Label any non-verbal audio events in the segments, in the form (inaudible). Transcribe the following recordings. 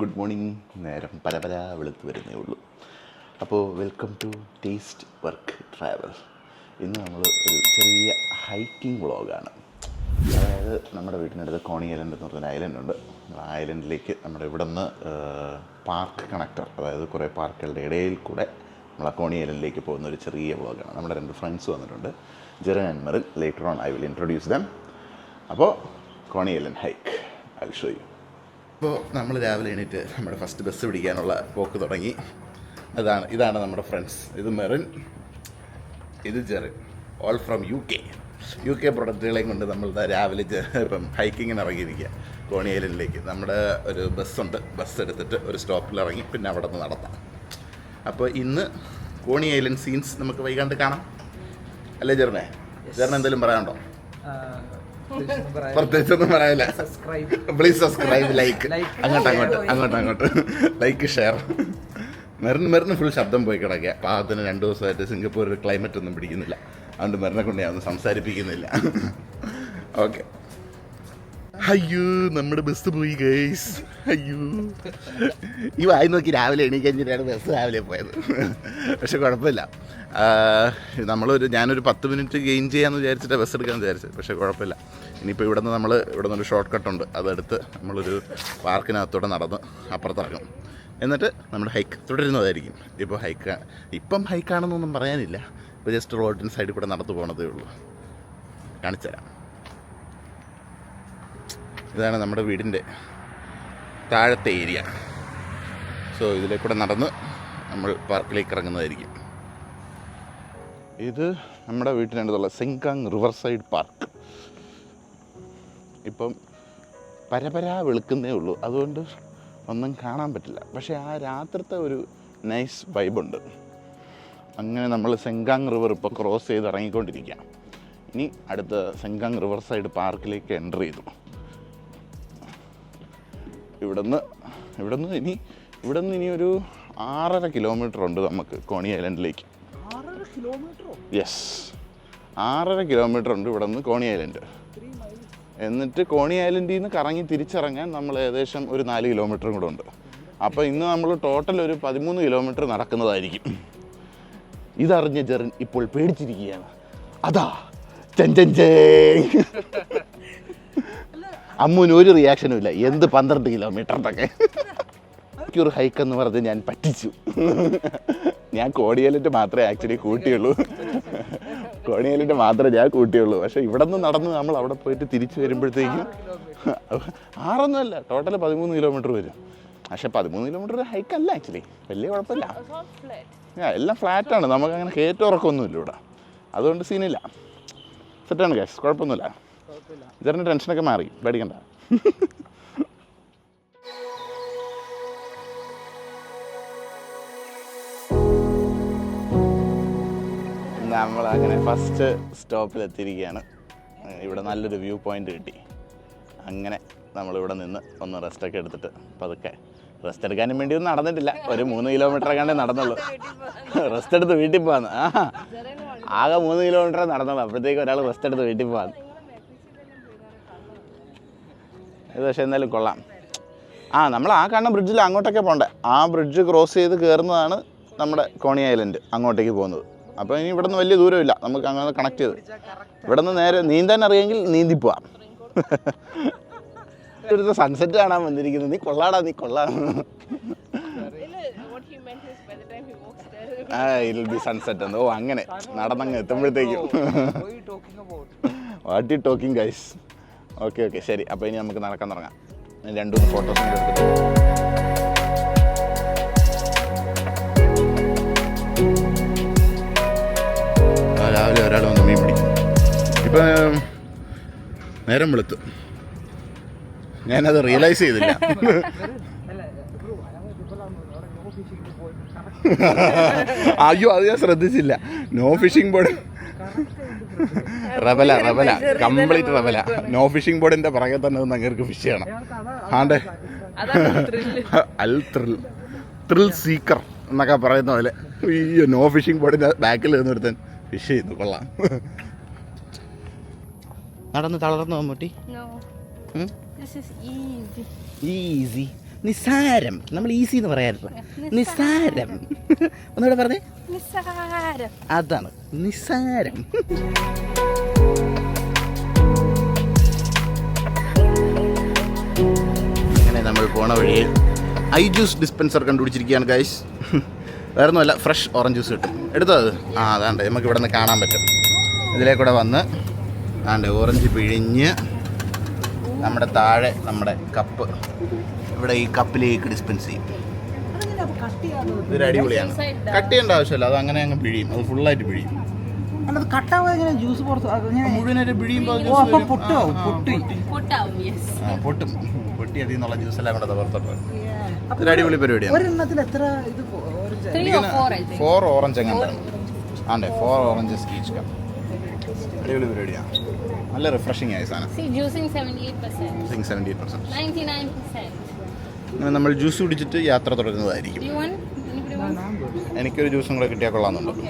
Good morning. നേരം പല പല വെളുത്ത് വരുന്നേ ഉള്ളൂ. അപ്പോൾ welcome to taste work travel. ഇന്ന് നമ്മൾ ഒരു ചെറിയ ഹൈക്കിംഗ് വ്ളോഗാണ്. അതായത് നമ്മുടെ വീട്ടിനടുത്ത് കോണി ഐലൻഡ് എന്ന് പറഞ്ഞൊരു ഐലൻഡ് ഉണ്ട്. ആ ഐലൻഡിലേക്ക് നമ്മുടെ ഇവിടെ നിന്ന് പാർക്ക് കണക്ടർ അതായത് കുറേ പാർക്കുകളുടെ ഇടയിൽ കൂടെ നമ്മൾ ആ കോണി ഐലൻഡിലേക്ക് പോകുന്ന ഒരു ചെറിയ വ്ളോഗാണ്. നമ്മുടെ രണ്ട് ഫ്രണ്ട്സ് വന്നിട്ടുണ്ട്. Jerin and Meril later on I will introduce them അപ്പോൾ Coney Island hike. I show you ഇപ്പോൾ നമ്മൾ രാവിലെ എണീറ്റ് നമ്മുടെ ഫസ്റ്റ് ബസ് പിടിക്കാനുള്ള പോക്ക് തുടങ്ങി. അതാണ് ഇതാണ് നമ്മുടെ ഫ്രണ്ട്സ് ഇത് മെറിൻ ഇത് Jerin. All from UK UK പ്രൊഡക്റ്റുകളെയും കൊണ്ട് നമ്മൾ രാവിലെ ഇപ്പം ഹൈക്കിങ്ങിന് ഇറങ്ങിയിരിക്കുക കോണി ഐലൻഡിലേക്ക്. നമ്മുടെ ഒരു ബസ്സുണ്ട് ബസ് എടുത്തിട്ട് ഒരു സ്റ്റോപ്പിൽ ഇറങ്ങി പിന്നെ അവിടെ നിന്ന് നടത്താം. അപ്പോൾ ഇന്ന് കോണി ഐലൻഡ് സീൻസ് നമുക്ക് വൈകാണ്ട് കാണാം. അല്ലേ ജെറിനെ? ജെറിന് എന്തെങ്കിലും പറയാനുണ്ടോ? പ്രത്യേകിച്ചൊന്നും പറയാനില്ല. സബ്സ്ക്രൈബ് പ്ലീസ് സബ്സ്ക്രൈബ് ലൈക്ക് അങ്ങോട്ട് അങ്ങോട്ട് അങ്ങോട്ട് അങ്ങോട്ട്. ലൈക്ക് ഷെയർ മെറിന് മെറിന് ഫുൾ ശബ്ദം പോയി കിടക്കുക. പാകത്തിന് രണ്ട് ദിവസമായിട്ട് സിംഗപ്പൂരിൽ ക്ലൈമറ്റ് ഒന്നും പിടിക്കുന്നില്ല. അതുകൊണ്ട് മെറിനെ കൊണ്ട് ഞാൻ ഒന്നും സംസാരിപ്പിക്കുന്നില്ല. ഓക്കെ അയ്യോ നമ്മുടെ ബസ് പോയി ഗൈസ് അയ്യോ. ഈ വായി നോക്കി രാവിലെ എണീക്കഴിഞ്ഞിട്ടാണ് ബസ് രാവിലെ പോയത്. പക്ഷെ കുഴപ്പമില്ല. നമ്മളൊരു ഞാനൊരു പത്ത് മിനിറ്റ് ഗെയിൻ ചെയ്യാമെന്ന് വിചാരിച്ചിട്ട് ബസ് എടുക്കാമെന്ന് വിചാരിച്ചത്. പക്ഷേ കുഴപ്പമില്ല. ഇനിയിപ്പോൾ ഇവിടെ നിന്ന് നമ്മൾ ഇവിടെ നിന്നൊരു ഷോർട്ട് കട്ട് ഉണ്ട്. അതെടുത്ത് നമ്മളൊരു പാർക്കിനകത്തൂടെ നടന്ന് അപ്പുറത്തിറങ്ങും. എന്നിട്ട് നമ്മുടെ ഹൈക്ക് തുടരുന്നതായിരിക്കും. ഇപ്പോൾ ഹൈക്ക് ഇപ്പം ഹൈക്കാണെന്നൊന്നും പറയാനില്ല. ഇപ്പോൾ ജസ്റ്റ് റോഡിന്റെ സൈഡിൽ കൂടെ നടന്നു പോകണതേ ഉള്ളൂ. കാണിച്ചു തരാം ഇതാണ് നമ്മുടെ വീടിന്റെ താഴത്തെ ഏരിയ. സോ ഇതിലേക്കൂടെ നടന്ന് നമ്മൾ പാർക്കിലേക്ക് ഇറങ്ങുന്നതായിരിക്കും. ഇത് നമ്മുടെ വീട്ടിനടുത്തുള്ള സെങ്കാങ് റിവർ സൈഡ് പാർക്ക്. ഇപ്പം പരപരാ വെളുക്കുന്നേ ഉള്ളൂ. അതുകൊണ്ട് ഒന്നും കാണാൻ പറ്റില്ല. പക്ഷേ ആ രാത്രിത്തെ ഒരു നൈസ് വൈബുണ്ട് അങ്ങനെ നമ്മൾ സെങ്കാങ് റിവർ ഇപ്പോൾ ക്രോസ് ചെയ്ത് ഇറങ്ങിക്കൊണ്ടിരിക്കുക ഇനി അടുത്ത സെങ്കാങ് റിവർ സൈഡ് പാർക്കിലേക്ക് എന്റർ ചെയ്തു. ഇവിടുന്ന് ഇവിടുന്ന് ഇനി ഇവിടുന്ന് ഇനി ഒരു ആറര കിലോമീറ്റർ ഉണ്ട് നമുക്ക് കോണി ഐലൻഡിലേക്ക് യെസ് ആറര കിലോമീറ്റർ ഉണ്ട് ഇവിടെ നിന്ന് കോണി ഐലൻഡ് എന്നിട്ട് കോണി ഐലൻഡിൽ നിന്ന് കറങ്ങി തിരിച്ചിറങ്ങാൻ നമ്മൾ ഏകദേശം ഒരു നാല് കിലോമീറ്ററും കൂടെ ഉണ്ട്. അപ്പോൾ ഇന്ന് നമ്മൾ ടോട്ടൽ ഒരു പതിമൂന്ന് കിലോമീറ്റർ നടക്കുന്നതായിരിക്കും. ഇതറിഞ്ഞ ജെറിൻ ഇപ്പോൾ പേടിച്ചിരിക്കുകയാണ്. അതാ ചെൻ ചെൻ ചേ അമ്മുവിന് ഒരു റിയാക്ഷനും ഇല്ല. എന്ത് പന്ത്രണ്ട് കിലോമീറ്ററിന്റെയൊക്കെ ഒരു ഹൈക്ക് എന്ന് പറഞ്ഞ് ഞാൻ പറ്റിച്ചു. ഞാൻ കോടിയേലിന്റെ മാത്രമേ ആക്ച്വലി കൂട്ടിയുള്ളൂ. കോടിയേലിന്റെ മാത്രമേ ഞാൻ കൂട്ടിയുള്ളൂ. പക്ഷേ ഇവിടെ നിന്ന് നടന്ന് നമ്മൾ അവിടെ പോയിട്ട് തിരിച്ചു വരുമ്പോഴത്തേക്കും ആറൊന്നുമല്ല ടോട്ടൽ പതിമൂന്ന് കിലോമീറ്റർ വരും. പക്ഷേ പതിമൂന്ന് കിലോമീറ്റർ ഹൈക്ക് അല്ല ആക്ച്വലി വലിയ കുഴപ്പമില്ല. എല്ലാം ഫ്ലാറ്റാണ് നമുക്ക് അങ്ങനെ കയറ്റം ഉറക്കമൊന്നുമില്ല ഇവിടെ. അതുകൊണ്ട് സീനില്ല സെറ്റാണ് ഗ്യാസ് കുഴപ്പമൊന്നുമില്ല. ഇതിന്റെ ടെൻഷനൊക്കെ മാറി. പേടിക്കണ്ട. നമ്മൾ അങ്ങനെ ഫസ്റ്റ് സ്റ്റോപ്പിൽ എത്തിയിരിക്കുകയാണ് ഇവിടെ നല്ലൊരു വ്യൂ പോയിന്റ് കിട്ടി. അങ്ങനെ നമ്മളിവിടെ നിന്ന് ഒന്ന് റെസ്റ്റ് ഒക്കെ എടുത്തിട്ട് പതുക്കെ റെസ്റ്റ് എടുക്കാനും വേണ്ടി ഒന്നും നടന്നിട്ടില്ല. ഒരു മൂന്ന് കിലോമീറ്റർ കണ്ടേ നടന്നുള്ളൂ. റെസ്റ്റ് എടുത്ത് വീട്ടിൽ പോകാന്ന് ആകെ മൂന്ന് കിലോമീറ്റർ നടന്നുള്ളൂ അപ്പോഴത്തേക്ക് ഒരാൾ റെസ്റ്റ് എടുത്ത് വീട്ടിൽ പോകാന്ന് ഇത് പക്ഷേ എന്തായാലും കൊള്ളാം. ആ നമ്മൾ ആ കാണുന്ന ബ്രിഡ്ജിൽ അങ്ങോട്ടൊക്കെ പോകണ്ടേ ആ ബ്രിഡ്ജ് ക്രോസ് ചെയ്ത് കയറുന്നതാണ് നമ്മുടെ കോണി ഐലൻഡ് അങ്ങോട്ടേക്ക് പോകുന്നത്. അപ്പോൾ ഇനി ഇവിടെ നിന്ന് വലിയ ദൂരമില്ല. നമുക്ക് അങ്ങനെ കണക്ട് ചെയ്ത്. ഇവിടെ നിന്ന് നേരെ നീന്താൻ അറിയാമെങ്കിൽ നീന്തി പോവാം (laughs) ഇവിടുത്തെ സൺസെറ്റ് കാണാൻ വന്നിരിക്കുന്നത്. നീ കൊള്ളാടാ നീ കൊള്ളാം. ഇൽ ബി സൺസെറ്റ് എന്ന്. ഓ അങ്ങനെ. നടന്നങ്ങ് എത്തുമ്പോഴത്തേക്കും. What you talking guys okay okay. ശരി. അപ്പോൾ ഇനി നമുക്ക് നടക്കാൻ തുടങ്ങാം. രണ്ട് മൂന്ന് ഫോട്ടോസ് എടുത്തിട്ട് രാവിലെ ഒരാൾ വന്ന് മീൻ പിടിക്കും. ഇപ്പം നേരം വെളുത്തു. ഞാനത് റിയലൈസ് ചെയ്തില്ല. അയ്യോ അത് ഞാൻ ശ്രദ്ധിച്ചില്ല. നോ ഫിഷിംഗ് ബോർഡ് (laughs) റബല റബല കംപ്ലീറ്റ് റബല നോ ഫിഷിംഗ് ബോർഡിന്റെ പുറകെ തന്നെ അങ്ങേർക്ക് ഫിഷ് ചെയ്യണം. ആണ്ടെ? അൽ ത്രിൽ ത്രിൽ സീക്കർ എന്നൊക്കെ പറയുന്ന പോലെ. അയ്യോ നോ ഫിഷിംഗ് ബോർഡിന്റെ ബാക്കിൽ നിന്ന് ഒരുത്തൻ ഫിഷ് ചെയ്യുന്നു. കൊള്ളാം. നടന്ന് തളർന്നു മമ്മൂട്ടി ഈസി നിസാരം. നമ്മൾ ഈസി എന്ന് പറയാറില്ല. നിസാരം. (laughs) ഒന്നുകൂടെ പറഞ്ഞേ. നിസ്സാരം അതാണ്. നിസാരം. അങ്ങനെ നമ്മൾ പോണ വഴിയിൽ ഐ ജ്യൂസ് ഡിസ്പെൻസർ കണ്ടുപിടിച്ചിരിക്കുകയാണ് ഗൈസ് (laughs) വേറെ ഒന്നുമല്ല ഫ്രഷ് ഓറഞ്ച് ജ്യൂസ് കിട്ടും. എടുത്തോ അത്? ആ അതാണ്ട് നമുക്ക് ഇവിടെ നിന്ന് കാണാൻ പറ്റും. ഇതിലേക്കൂടെ വന്ന് ആണ്ട് ഓറഞ്ച് പിഴിഞ്ഞ് നമ്മുടെ താഴെ നമ്മുടെ കപ്പ് ഇവിടെ ഈ കപ്പിലേക്ക് ഡിസ്പെൻസ് ചെയ്യും. ഇതൊരു അടിപൊളിയാണ്. കട്ട് ചെയ്യേണ്ട ആവശ്യമില്ല. അത് അങ്ങനെ അങ്ങ് പിഴിയും. അത് ഫുള്ളായിട്ട് പിഴിയും. അല്ലത് കട്ടാവാതെ എങ്ങനെ ജ്യൂസ് പുറത്ത് അങ്ങനെ മുഴുവനായിട്ട് പിഴിയുമ്പോൾ ഓ അപ്പൊ പൊട്ടോ. പൊട്ടി. പൊട്ടാവും യെസ് ആ, പൊട്ടും. പൊട്ടി അതിൽ നിന്നുള്ള ജ്യൂസ് എല്ലാം കൂടെ പുറത്തോട്ട് ഇതൊരു അടിപൊളി പരിപാടിയാണ്. ഒരെണ്ണത്തിൽ എത്ര ഇത്? Four I think four orange എങ്ങാണ്ടാണ് ആണ്ടെ ഫോർ ഓറഞ്ചസ് ഈച്ച് കപ്പ് അടിപൊളി പരിപാടിയാണ്. നല്ല റിഫ്രഷിംഗ് ആയ സാധനം. See juicing 78%, seventy eight percent 99%. അങ്ങനെ നമ്മൾ ജ്യൂസ് കുടിച്ചിട്ട് യാത്ര തുടരുന്നതായിരിക്കും? എനിക്കൊരു ജ്യൂസും കൂടെ കിട്ടിയാൽ കൊള്ളാമെന്നുണ്ട്.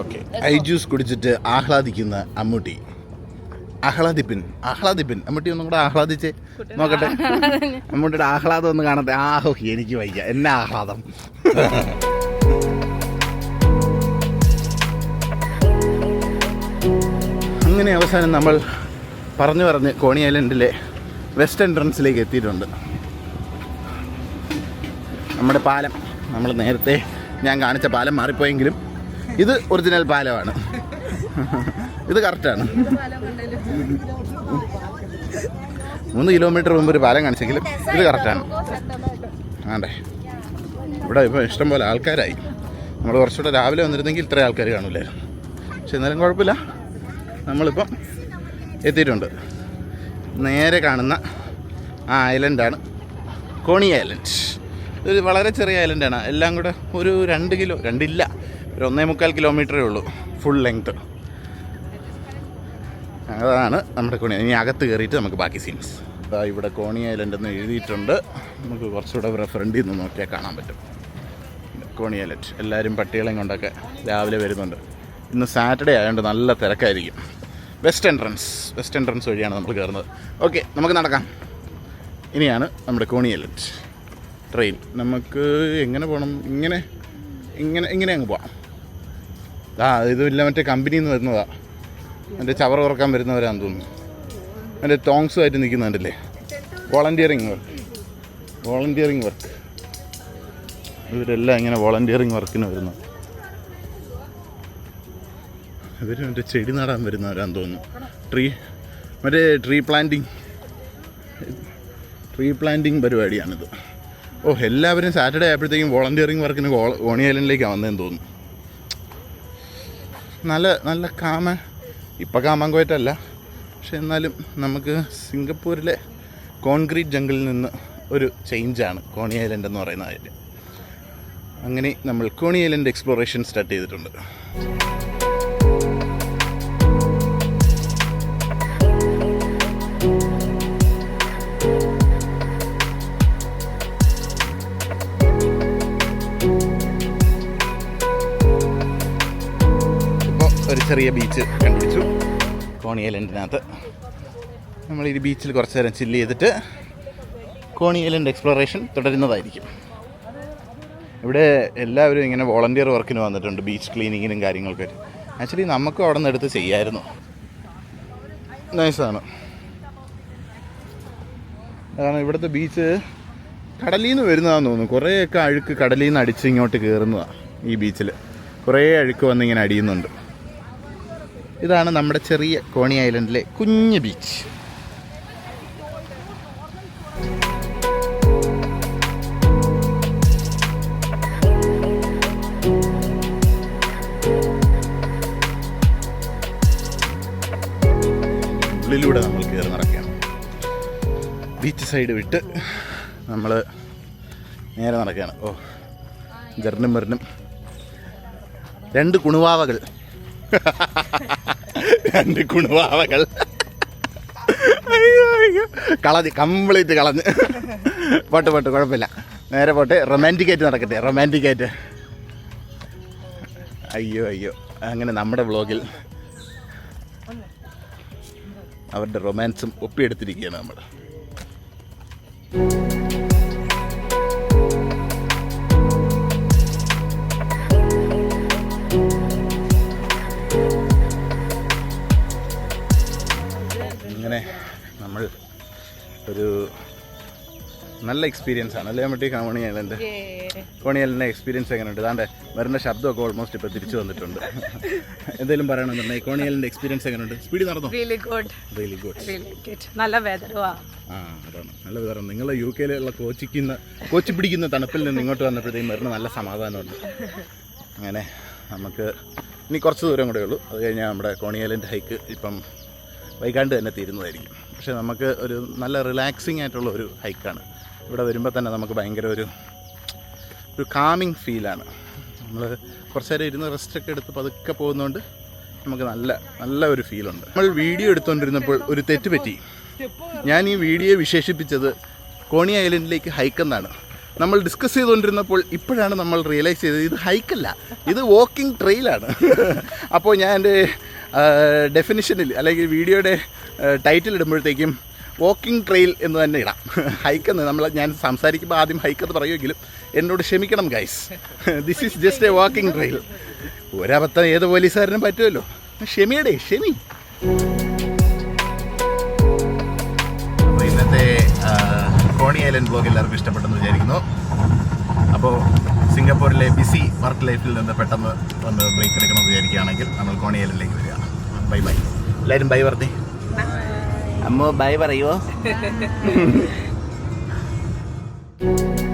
ഓക്കെ ഐ ജ്യൂസ് കുടിച്ചിട്ട് ആഹ്ലാദിക്കുന്ന അമ്മൂട്ടി. ആഹ്ലാദിപ്പിൻ ആഹ്ലാദിപ്പിൻ അമ്മൂട്ടി ഒന്നും കൂടെ ആഹ്ലാദിച്ച് നോക്കട്ടെ. അമ്മൂട്ടിയുടെ ആഹ്ലാദം ഒന്ന് കാണട്ടെ. ആഹോ എനിക്ക് വയ്യ. എന്നെ ആഹ്ലാദം. അങ്ങനെ അവസാനം നമ്മൾ പറഞ്ഞു പറഞ്ഞ് കോണി ഐലൻഡിലെ വെസ്റ്റ് എൻട്രൻസിലേക്ക് എത്തിയിട്ടുണ്ട്. നമ്മുടെ പാലം നമ്മൾ നേരത്തെ ഞാൻ കാണിച്ച പാലം മാറിപ്പോയെങ്കിലും ഇത് ഒറിജിനൽ പാലമാണ്. ഇത് കറക്റ്റാണ്. മൂന്ന് കിലോമീറ്റർ മുമ്പ് ഒരു പാലം കാണിച്ചെങ്കിലും ഇത് കറക്റ്റാണ്. ആണ്ടേ. ഇവിടെ ഇപ്പോൾ ഇഷ്ടംപോലെ ആൾക്കാരായി. നമ്മൾ കുറച്ചുകൂടെ രാവിലെ വന്നിരുന്നെങ്കിൽ ഇത്രയും ആൾക്കാർ കാണില്ലായിരുന്നു പക്ഷെ എന്നാലും കുഴപ്പമില്ല. നമ്മളിപ്പം എത്തിയിട്ടുണ്ട്. നേരെ കാണുന്ന ആ ഐലൻഡാണ്. കോണി ഐലൻഡ്. ഇത് വളരെ ചെറിയ ഐലൻഡാണ്. എല്ലാം കൂടെ ഒരു രണ്ട് കിലോ രണ്ടില്ല ഒരു ഒന്നേ മുക്കാൽ കിലോമീറ്ററേ ഉള്ളൂ. ഫുൾ ലെങ്ത് അതാണ് നമ്മുടെ കോണി. ഇനി അകത്ത് കയറിയിട്ട് നമുക്ക് ബാക്കി സീൻസ് അതാ ഇവിടെ കോണി ഐലൻഡ് എന്ന് എഴുതിയിട്ടുണ്ട്. നമുക്ക് കുറച്ചുകൂടെ ഫ്രണ്ടിൽ നിന്ന് നോക്കിയാൽ കാണാൻ പറ്റും. കോണി ഐലൻഡ്. എല്ലാവരും പട്ടികളെയും കൊണ്ടൊക്കെ രാവിലെ വരുന്നുണ്ട്. ഇന്ന് സാറ്റർഡേ ആയതുകൊണ്ട് നല്ല തിരക്കായിരിക്കും. വെസ്റ്റ് എൻട്രൻസ് വെസ്റ്റ് എൻട്രൻസ് വഴിയാണ് നമ്മൾ കയറുന്നത്. ഓക്കെ നമുക്ക് നടക്കാം. ഇനിയാണ് നമ്മുടെ കോണി ഐലൻഡ് ട്രെയിൻ നമുക്ക് എങ്ങനെ പോകണം ഇങ്ങനെ ഇങ്ങനെ ഇങ്ങനെ അങ്ങ് പോവാം. ആ ഇതുമില്ല മറ്റേ കമ്പനിയിൽ നിന്ന് വരുന്നതാണ് എന്റെ ചവർ ഉറക്കാൻ വരുന്നവരാന്ന് തോന്നുന്നു. എന്റെ ടോങ്സുമായിട്ട് നിൽക്കുന്നുണ്ടല്ലേ വോളണ്ടിയറിങ് വർക്ക് വോളണ്ടിയറിങ് വർക്ക് ഇവരെല്ലാം ഇങ്ങനെ വോളണ്ടിയറിങ് വർക്കിന് വരുന്നു. ഇവർ മറ്റേ ചെടി നടാൻ വരുന്നവരാന്ന് തോന്നുന്നു. ട്രീ മറ്റേ ട്രീ പ്ലാന്റിങ് ട്രീ പ്ലാന്റിങ് പരിപാടിയാണിത്. ഓ എല്ലാവരും സാറ്റർഡേ ആയപ്പോഴത്തേക്കും വോളണ്ടിയറിങ് വർക്കിന് ഓണി ഐലൻഡിലേക്കാണ് വന്നതെന്ന് തോന്നുന്നു. നല്ല നല്ല കാമ. ഇപ്പം കാമാങ്കോയറ്റല്ല പക്ഷെ എന്നാലും നമുക്ക് സിംഗപ്പൂരിലെ കോൺക്രീറ്റ് ജംഗിളിൽ നിന്ന് ഒരു ചേഞ്ചാണ് കോണി ഐലൻഡ് എന്ന് പറയുന്ന കാര്യം. അങ്ങനെ നമ്മൾ കോണി ഐലൻഡ് എക്സ്പ്ലോറേഷൻ സ്റ്റാർട്ട് ചെയ്തിട്ടുണ്ട്. ചെറിയ ബീച്ച് കണ്ടുപിടിച്ചു. കോണി ഐലൻഡിനകത്ത് നമ്മൾ ഈ ബീച്ചിൽ കുറച്ച് നേരം ചില്ല് ചെയ്തിട്ട് കോണി ഐലൻഡ് എക്സ്പ്ലോറേഷൻ തുടരുന്നതായിരിക്കും. ഇവിടെ എല്ലാവരും ഇങ്ങനെ വോളണ്ടിയർ വർക്കിന് വന്നിട്ടുണ്ട് ബീച്ച് ക്ലീനിങ്ങിനും കാര്യങ്ങൾക്കും ആക്ച്വലി നമുക്കും അവിടെ നിന്ന് എടുത്ത് ചെയ്യായിരുന്നു. നൈസാണ് കാരണം ഇവിടുത്തെ ബീച്ച് കടലിൽ നിന്ന് വരുന്നതാണെന്ന് തോന്നുന്നു. കുറേയൊക്കെ അഴുക്ക് കടലിൽ നിന്ന് അടിച്ച് ഇങ്ങോട്ട് കയറുന്നതാണ് ഈ ബീച്ചിൽ കുറേ അഴുക്ക് വന്നിങ്ങനെ അടിയുന്നുണ്ട്. ഇതാണ് നമ്മുടെ ചെറിയ കോണി ഐലൻഡിലെ കുഞ്ഞ് ബീച്ച്. ഉള്ളിലൂടെ നമ്മൾ കയറി നടക്കുകയാണ്. ബീച്ച് സൈഡ് വിട്ട് നമ്മൾ നേരെ നടക്കുകയാണ്. ഓ ജർണും മറിനും രണ്ട് കുണുവാവകൾ. (laughs) രണ്ട് കുണുവാവകൾ കളഞ്ഞ് കംപ്ലീറ്റ് കളഞ്ഞ്. പോട്ട് പോട്ട് കുഴപ്പമില്ല. നേരെ പോട്ട്. റൊമാന്റിക് ആയിട്ട് നടക്കട്ടെ റൊമാന്റിക് ആയിട്ട് അയ്യോ അയ്യോ. അങ്ങനെ നമ്മുടെ വ്ളോഗിൽ അവരുടെ റൊമാൻസും ഒപ്പിയെടുത്തിരിക്കുകയാണ് നമ്മൾ. നല്ല എക്സ്പീരിയൻസ് ആണ്. അല്ലേ മറ്റേ കോണി ഐലൻഡ് കോണി ഐലൻഡിന്റെ എക്സ്പീരിയൻസ് എങ്ങനെയുണ്ട്? താണ്ടെ വരുന്ന ശബ്ദമൊക്കെ ഓൾമോസ്റ്റ് ഇപ്പോൾ തിരിച്ചു വന്നിട്ടുണ്ട്. എന്തെങ്കിലും പറയണമെന്നുണ്ടെങ്കിൽ കോണി ഐലൻഡ് എക്സ്പീരിയൻസ് എങ്ങനെയുണ്ട്? സ്പീഡ് നടന്നു? റിയലി ഗുഡ് റിയലി ഗുഡ് നല്ല വെതറുവാ ആ അതാണ്. നല്ല വിതരണം നിങ്ങൾ യു കെയിലുള്ള കോച്ചിക്കുന്ന കോച്ചി പിടിക്കുന്ന തണുപ്പിൽ നിന്ന് ഇങ്ങോട്ട് വന്നപ്പോഴത്തേക്കും വരുന്ന നല്ല സമാധാനമുണ്ട്. അങ്ങനെ നമുക്ക് ഇനി കുറച്ച് ദൂരം കൂടെ ഉള്ളൂ. അത് കഴിഞ്ഞാൽ നമ്മുടെ കോണിയലന്റെ ഹൈക്ക് ഇപ്പം വൈകാണ്ട് തന്നെ തീരുന്നതായിരിക്കും. പക്ഷേ നമുക്ക് ഒരു നല്ല റിലാക്സിങ് ആയിട്ടുള്ള ഒരു ഹൈക്കാണ് ഇവിടെ വരുമ്പോൾ തന്നെ നമുക്ക് ഭയങ്കര ഒരു ഒരു കാമിങ് ഫീലാണ് നമ്മൾ കുറച്ച് നേരം ഇരുന്ന് റെസ്റ്റൊക്കെ എടുത്ത് പതുക്കെ പോകുന്നതുകൊണ്ട് നമുക്ക് നല്ല നല്ല ഒരു ഫീലുണ്ട് നമ്മൾ വീഡിയോ എടുത്തുകൊണ്ടിരുന്നപ്പോൾ ഒരു തെറ്റ് പറ്റി. ഞാൻ ഈ വീഡിയോ വിശേഷിപ്പിച്ചത് കോണി ഐലൻഡിലേക്ക് ഹൈക്ക് എന്നാണ്. നമ്മൾ ഡിസ്കസ് ചെയ്തുകൊണ്ടിരുന്നപ്പോൾ ഇപ്പോഴാണ് നമ്മൾ റിയലൈസ് ചെയ്തത് ഇത് ഹൈക്കല്ല ഇത് വാക്കിംഗ് ട്രെയിലാണ് അപ്പോൾ ഞാൻ എന്റെ ഡെഫിനിഷനിൽ അല്ലെങ്കിൽ വീഡിയോയുടെ ടൈറ്റിൽ ഇടുമ്പോഴത്തേക്കും വാക്കിംഗ് ട്രെയിൽ എന്ന് തന്നെ ഇടാം. ഹൈക്ക് എന്ന് നമ്മൾ ഞാൻ സംസാരിക്കുമ്പോൾ ആദ്യം ഹൈക്ക് എന്ന് പറയുമെങ്കിലും എന്നോട് ക്ഷമിക്കണം guys this is just a walking trail ഒരബദ്ധം ഏത് പോലീസുകാരനും പറ്റുമല്ലോ. ക്ഷമിയടേ ക്ഷമി. ഇന്നത്തെ കോണി ഐലൻഡ് ബ്ലോഗ് എല്ലാവർക്കും ഇഷ്ടപ്പെട്ടെന്ന് വിചാരിക്കുന്നു. അപ്പോൾ സിംഗപ്പൂരിലെ ബിസി വർക്ക് ലൈഫിൽ നിന്ന് പെട്ടെന്ന് ഒന്ന് ബ്രേക്ക് എടുക്കണമെന്ന് വിചാരിക്കുകയാണെങ്കിൽ നമ്മൾ കോണി ഐലൻഡിലേക്ക് വരിക. ബൈ ബൈ എല്ലാവരും ബൈ പറഞ്ഞേ അമ്മ ബൈ പറയുമോ (laughs)